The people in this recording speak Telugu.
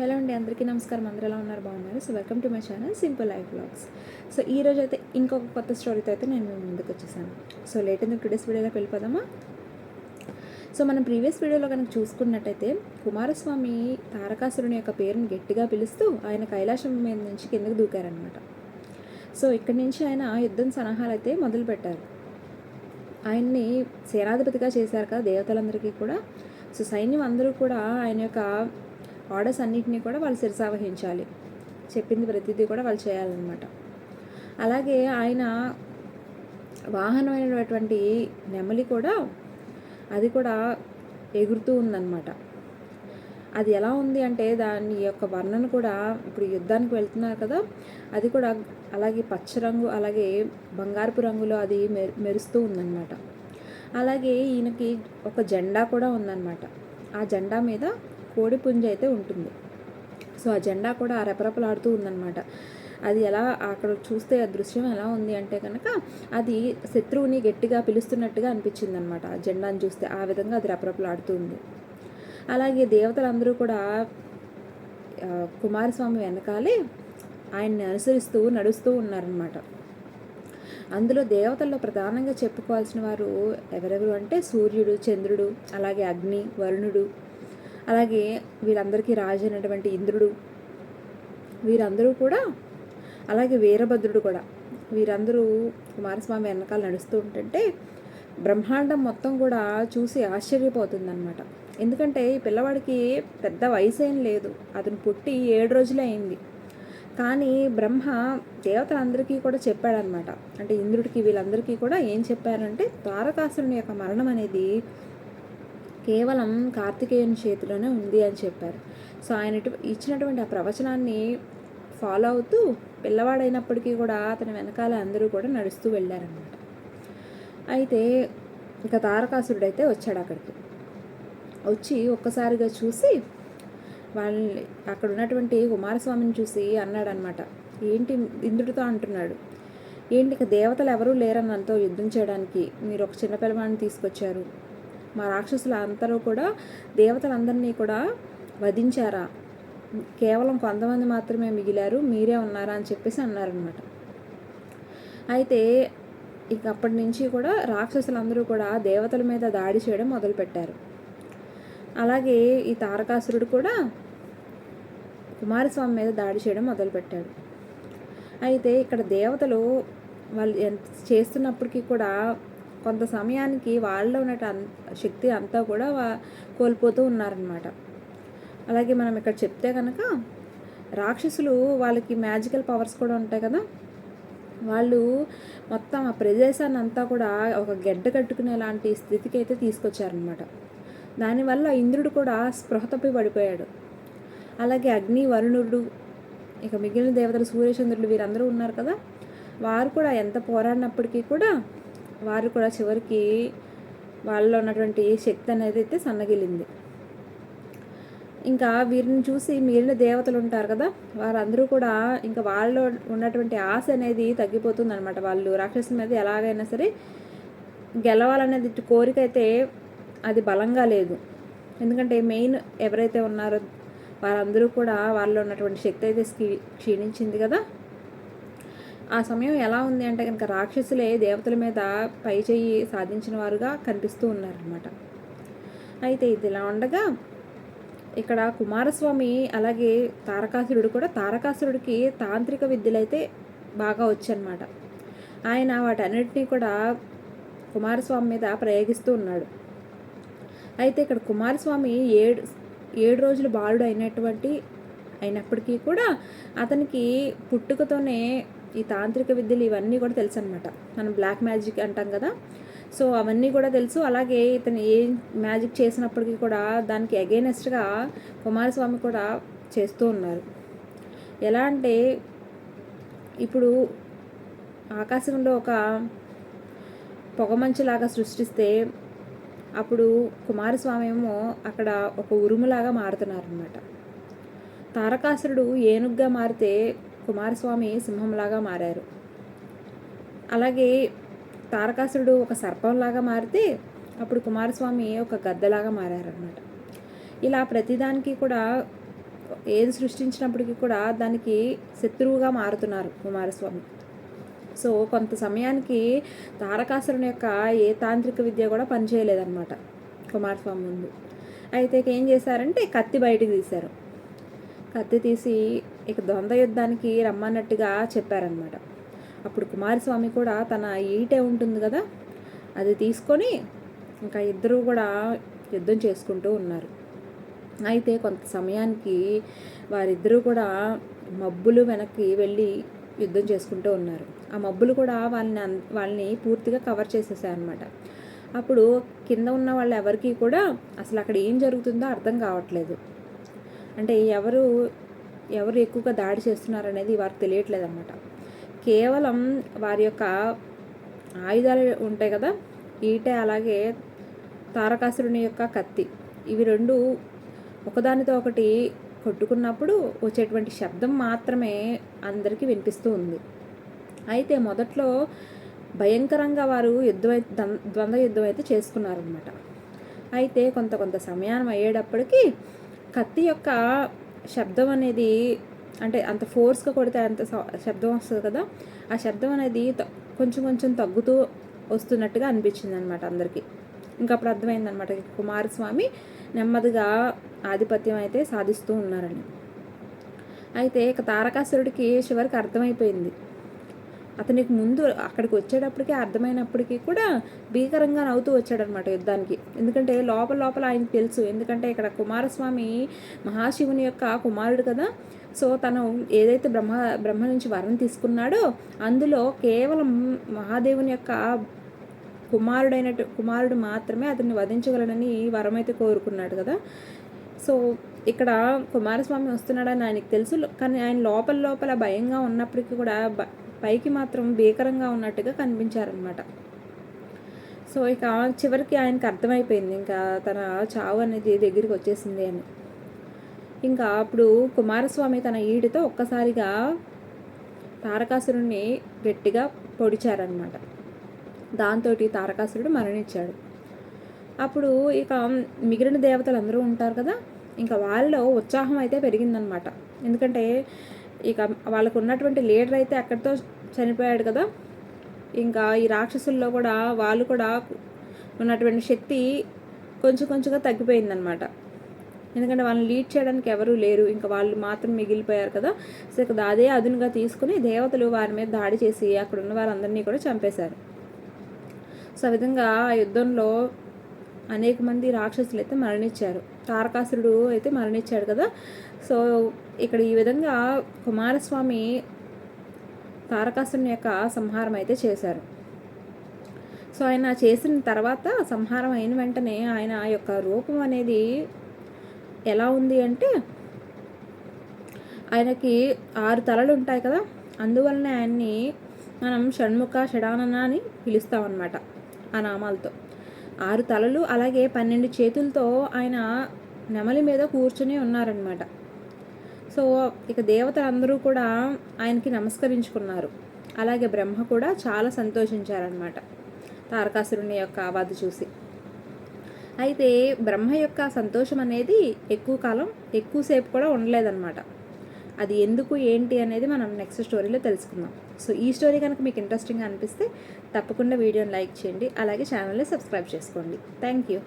హలో అండి అందరికీ నమస్కారం. అందరూ ఎలా ఉన్నారు? బాగున్నారు? So welcome to my channel simple life vlogs. So ఈ రోజు అయితే ఇంకొక కొత్త స్టోరీతో అయితే నేను ముందుకు వచ్చేసాను. సో లేట్ ఎందుకు టుడేస్ వీడియోలోకి వెళ్ళిపోదామా? సో మనం ప్రీవియస్ వీడియోలో కనుక చూసుకున్నట్టయితే కుమారస్వామి తారకాసురుని యొక్క పేరుని గట్టిగా పిలుస్తూ ఆయన కైలాసం మీద నుంచి కిందకు దూకారనమాట సో ఇక్కడి నుంచి ఆయన యుద్ధం సలహాలు అయితే మొదలుపెట్టారు. ఆయన్ని సేనాధిపతిగా చేశారు కదా దేవతలందరికీ కూడా. సో సైన్యం అందరూ కూడా ఆయన యొక్క ఆర్డర్స్ అన్నింటినీ కూడా వాళ్ళు శిరసావహించాలి చెప్పింది ప్రతిదీ కూడా వాళ్ళు చేయాలన్నమాట. అలాగే ఆయన వాహనమైనటువంటి నెమలి కూడా అది కూడా ఎగురుతూ ఉందన్నమాట. అది ఎలా ఉంది అంటే దాని యొక్క వర్ణన కూడా ఇప్పుడు యుద్ధానికి వెళ్తున్నారు కదా అది కూడా అలాగే పచ్చ రంగు అలాగే బంగారపు రంగులో అది మె మెరుస్తూ ఉందన్నమాట. అలాగే ఈయనకి ఒక జెండా కూడా ఉందన్నమాట. ఆ జెండా మీద కోడి పుంజ అయితే ఉంటుంది. సో ఆ జెండా కూడా రెపరెపలాడుతూ ఉందన్నమాట. అది ఎలా అక్కడ చూస్తే ఆ దృశ్యం ఎలా ఉంది అంటే కనుక అది శత్రువుని గట్టిగా పిలుస్తున్నట్టుగా అనిపించింది అనమాట ఆ జెండాను చూస్తే ఆ విధంగా అది రెపరెపలాడుతూ ఉంది. అలాగే దేవతలందరూ కూడా కుమారస్వామి వెనకాలే ఆయన్ని అనుసరిస్తూ నడుస్తూ ఉన్నారనమాట అందులో దేవతల్లో ప్రధానంగా చెప్పుకోవాల్సిన వారు ఎవరెవరు అంటే సూర్యుడు చంద్రుడు అలాగే అగ్ని వరుణుడు అలాగే వీళ్ళందరికీ రాజు అయినటువంటి ఇంద్రుడు వీరందరూ కూడా అలాగే వీరభద్రుడు కూడా. వీరందరూ కుమారస్వామి వెనకాల నడుస్తూ ఉంటుంటే బ్రహ్మాండం మొత్తం కూడా చూసి ఆశ్చర్యపోతుందన్నమాట. ఎందుకంటే ఈ పిల్లవాడికి పెద్ద వయసు ఏం లేదు. అతను పుట్టి ఏడు రోజులే అయింది. కానీ బ్రహ్మ దేవతలందరికీ కూడా చెప్పాడనమాట అంటే ఇంద్రుడికి వీళ్ళందరికీ కూడా ఏం చెప్పారంటే తారకాసురుని యొక్క మరణం అనేది కేవలం కార్తికేయుని చేతిలోనే ఉంది అని చెప్పారు. సో ఆయన ఇచ్చినటువంటి ఆ ప్రవచనాన్ని ఫాలో అవుతూ పిల్లవాడైనప్పటికీ కూడా అతని వెనకాల అందరూ కూడా నడుస్తూ వెళ్ళారనమాట అయితే ఇక తారకాసురుడు అయితే వచ్చాడు అక్కడికి. వచ్చి ఒక్కసారిగా చూసి వాళ్ళని అక్కడ ఉన్నటువంటి కుమారస్వామిని చూసి అన్నాడనమాట ఏంటి ఇంద్రుడితో అంటున్నాడు? ఏంటి ఇక దేవతలు ఎవరూ లేరని అంతో యుద్ధం చేయడానికి మీరు ఒక చిన్న పిల్లవాడిని తీసుకొచ్చారు. మా రాక్షసులు అందరూ కూడా దేవతలందరినీ కూడా వధించారా? కేవలం కొంతమంది మాత్రమే మిగిలారు మీరే ఉన్నారా అని చెప్పేసి అన్నారనమాట అయితే ఇక అప్పటి నుంచి కూడా రాక్షసులందరూ కూడా దేవతల మీద దాడి చేయడం మొదలుపెట్టారు. అలాగే ఈ తారకాసురుడు కూడా కుమారస్వామి మీద దాడి చేయడం మొదలుపెట్టాడు. అయితే ఇక్కడ దేవతలు వాళ్ళు ఎంత చేస్తున్నప్పటికీ కూడా కొంత సమయానికి వాళ్ళలో ఉన్న శక్తి అంతా కూడా కోల్పోతూ ఉన్నారనమాట అలాగే మనం ఇక్కడ చెప్తే కనుక రాక్షసులు వాళ్ళకి మ్యాజికల్ పవర్స్ కూడా ఉంటాయి కదా. వాళ్ళు మొత్తం ఆ ప్రదేశాన్ని అంతా కూడా ఒక గెడ్డ కట్టుకునే లాంటి స్థితికి అయితే తీసుకొచ్చారనమాట దానివల్ల ఇంద్రుడు కూడా స్పృహ తప్పి పడిపోయాడు. అలాగే అగ్ని వరుణుడు ఇక మిగిలిన దేవతలు సూర్యచంద్రుడు వీరందరూ ఉన్నారు కదా. వారు కూడా ఎంత పోరాడినప్పటికీ కూడా వారు కూడా చివరికి వాళ్ళలో ఉన్నటువంటి శక్తి అనేది అయితే సన్నగిలింది. ఇంకా వీరిని చూసి మిగిలిన దేవతలు ఉంటారు కదా వారందరూ కూడా ఇంకా వాళ్ళలో ఉన్నటువంటి ఆశ అనేది తగ్గిపోతుంది అనమాట వాళ్ళు రాక్షసుల మీద ఎలాగైనా సరే గెలవాలనేది కోరిక అయితే అది బలంగా లేదు. ఎందుకంటే మెయిన్ ఎవరైతే ఉన్నారో వారందరూ కూడా వాళ్ళలో ఉన్నటువంటి శక్తి అయితే క్షీణించింది కదా. ఆ సమయం ఎలా ఉంది అంటే కనుక రాక్షసులే దేవతల మీద పై చెయ్యి సాధించిన వారుగా కనిపిస్తూ ఉన్నారనమాట అయితే ఇది ఇలా ఉండగా ఇక్కడ కుమారస్వామి అలాగే తారకాసురుడు కూడా తారకాసురుడికి తాంత్రిక విద్యలు అయితే బాగా వచ్చనమాట ఆయన వాటన్నిటినీ కూడా కుమారస్వామి మీద ప్రయోగిస్తూ ఉన్నాడు. అయితే ఇక్కడ కుమారస్వామి ఏడు ఏడు రోజులు బాలుడు అయినటువంటి అయినప్పటికీ కూడా అతనికి పుట్టుకతోనే ఈ తాంత్రిక విద్యలు ఇవన్నీ కూడా తెలుసు అనమాట మనం బ్లాక్ మ్యాజిక్ అంటాం కదా. సో అవన్నీ కూడా తెలుసు. అలాగే ఇతను ఏ మ్యాజిక్ చేసినప్పటికీ కూడా దానికి అగైనెస్ట్గా కుమారస్వామి కూడా చేస్తూ ఉన్నారు. ఎలా అంటే ఇప్పుడు ఆకాశంలో ఒక పొగమంచులాగా సృష్టిస్తే అప్పుడు కుమారస్వామి ఏమో అక్కడ ఒక ఉరుములాగా మారుతున్నారనమాట తారకాసురుడు ఏనుగ్గా మారితే కుమారస్వామి సింహంలాగా మారారు. అలాగే తారకాసురుడు ఒక సర్పంలాగా మారితే అప్పుడు కుమారస్వామి ఒక గద్దలాగా మారారనమాట ఇలా ప్రతిదానికి కూడా ఏది సృష్టించినప్పటికీ కూడా దానికి శత్రువుగా మారుతున్నారు కుమారస్వామి. సో కొంత సమయానికి తారకాసురుని యొక్క ఏ తాంత్రిక విద్య కూడా పనిచేయలేదన్నమాట కుమారస్వామి ముందు. అయితే ఏం చేశారంటే కత్తి బయటికి తీశారు. కత్తి తీసి ఇక ద్వంద్వ యుద్ధానికి రమ్మన్నట్టుగా చెప్పారనమాట అప్పుడు కుమారస్వామి కూడా తన ఈటే ఉంటుంది కదా అది తీసుకొని ఇంకా ఇద్దరూ కూడా యుద్ధం చేసుకుంటూ ఉన్నారు. అయితే కొంత సమయానికి వారిద్దరూ కూడా మబ్బులు వెనక్కి వెళ్ళి యుద్ధం చేసుకుంటూ ఉన్నారు. ఆ మబ్బులు కూడా వాళ్ళని అన్- వాళ్ళని పూర్తిగా కవర్ చేసేసాయి అనమాట అప్పుడు కింద ఉన్న వాళ్ళు ఎవరికి కూడా అసలు అక్కడ ఏం జరుగుతుందో అర్థం కావట్లేదు. అంటే ఎవరు ఎవరు ఎక్కువగా దాడి చేస్తున్నారు అనేది వారికి తెలియట్లేదు అనమాట కేవలం వారి యొక్క ఆయుధాలు ఉంటాయి కదా ఈటే అలాగే తారకాసురుని యొక్క కత్తి. ఇవి రెండు ఒకదానితో ఒకటి కొట్టుకున్నప్పుడు వచ్చేటువంటి శబ్దం మాత్రమే అందరికీ వినిపిస్తూ ఉంది. అయితే మొదట్లో భయంకరంగా వారు యుద్ధం అయితే ద్వంద్వ యుద్ధం అయితే చేసుకున్నారనమాట అయితే కొంత కొంత సమయానం అయ్యేటప్పటికీ కత్తి యొక్క శబ్దం అనేది అంటే అంత ఫోర్స్గా కొడితే అంత సౌ- శబ్దం వస్తుంది కదా ఆ శబ్దం అనేది కొంచెం కొంచెం తగ్గుతూ వస్తున్నట్టుగా అనిపించింది అనమాట అందరికీ. ఇంకా అప్పుడు అర్థమైందనమాట కుమారస్వామి నెమ్మదిగా ఆధిపత్యం అయితే సాధిస్తూ ఉన్నారని. అయితే ఇక తారకాసురుడికి చివరికి అర్థమైపోయింది. అతనికి ముందు అక్కడికి వచ్చేటప్పటికి అర్థమైనప్పటికీ కూడా భీకరంగా నవ్వుతూ వచ్చాడనమాట యుద్ధానికి. ఎందుకంటే లోపల లోపల ఆయనకు తెలుసు. ఎందుకంటే ఇక్కడ కుమారస్వామి మహాశివుని యొక్క కుమారుడు కదా. సో తను ఏదైతే బ్రహ్మ బ్రహ్మ నుంచి వరం తీసుకున్నాడో అందులో కేవలం మహాదేవుని యొక్క కుమారుడైన కుమారుడు మాత్రమే అతన్ని వధించగలనని వరం అయితే కోరుకున్నాడు కదా. సో ఇక్కడ కుమారస్వామి వస్తున్నాడని ఆయనకు తెలుసు. కానీ ఆయన లోపల లోపల భయంగా ఉన్నప్పటికీ కూడా బ- పైకి మాత్రం భీకరంగా ఉన్నట్టుగా కనిపించారనమాట సో ఇక చివరికి ఆయనకు అర్థమైపోయింది. ఇంకా తన చావు అనేది దగ్గరికి వచ్చేసింది అని. ఇంకా అప్పుడు కుమారస్వామి తన ఈడితో ఒక్కసారిగా తారకాసురుణ్ణి గట్టిగా పొడిచారనమాట దాంతో తారకాసురుడు మరణించాడు. అప్పుడు ఇక మిగిలిన దేవతలు అందరూ ఉంటారు కదా ఇంకా వాళ్ళలో ఉత్సాహం అయితే పెరిగిందనమాట ఎందుకంటే ఇక వాళ్ళకు ఉన్నటువంటి లీడర్ అయితే అక్కడితో చనిపోయాడు కదా. ఇంకా ఈ రాక్షసుల్లో కూడా వాళ్ళు కూడా ఉన్నటువంటి శక్తి కొంచెం కొంచెంగా తగ్గిపోయిందనమాట ఎందుకంటే వాళ్ళని లీడ్ చేయడానికి ఎవరూ లేరు. ఇంకా వాళ్ళు మాత్రం మిగిలిపోయారు కదా. సో ఇక అదే అదునుగా తీసుకుని దేవతలు వారి మీద దాడి చేసి అక్కడ ఉన్న వారందరినీ కూడా చంపేశారు. సో ఆ విధంగా ఆ యుద్ధంలో అనేక మంది రాక్షసులు అయితే మరణించారు. తారకాసురుడు అయితే మరణించాడు కదా. సో ఇక్కడ ఈ విధంగా కుమారస్వామి తారకాసురుని యొక్క సంహారం అయితే చేశారు. సో ఆయన చేసిన తర్వాత సంహారం అయిన వెంటనే ఆయన యొక్క రూపం అనేది ఎలా ఉంది అంటే ఆయనకి ఆరు తలలు ఉంటాయి కదా. అందువలన ఆయన్ని మనం షణ్ముఖ షడానన అని పిలుస్తామన్నమాట ఆ నామాలతో. ఆరు తలలు అలాగే పన్నెండు చేతులతో ఆయన నెమలి మీద కూర్చుని ఉన్నారనమాట సో ఇక దేవతలందరూ కూడా ఆయనకి నమస్కరించుకున్నారు. అలాగే బ్రహ్మ కూడా చాలా సంతోషించారనమాట తారకాసురుని యొక్క ఆవాదు చూసి. అయితే బ్రహ్మ యొక్క సంతోషం అనేది ఎక్కువ కాలం ఎక్కువసేపు కూడా ఉండలేదన్నమాట. అది ఎందుకు ఏంటి అనేది మనం నెక్స్ట్ స్టోరీలో తెలుసుకుందాం. సో ఈ స్టోరీ కనుక మీకు ఇంట్రెస్టింగ్ అనిపిస్తే తప్పకుండా వీడియోని లైక్ చేయండి. అలాగే ఛానల్ని సబ్స్క్రైబ్ చేసుకోండి. Thank you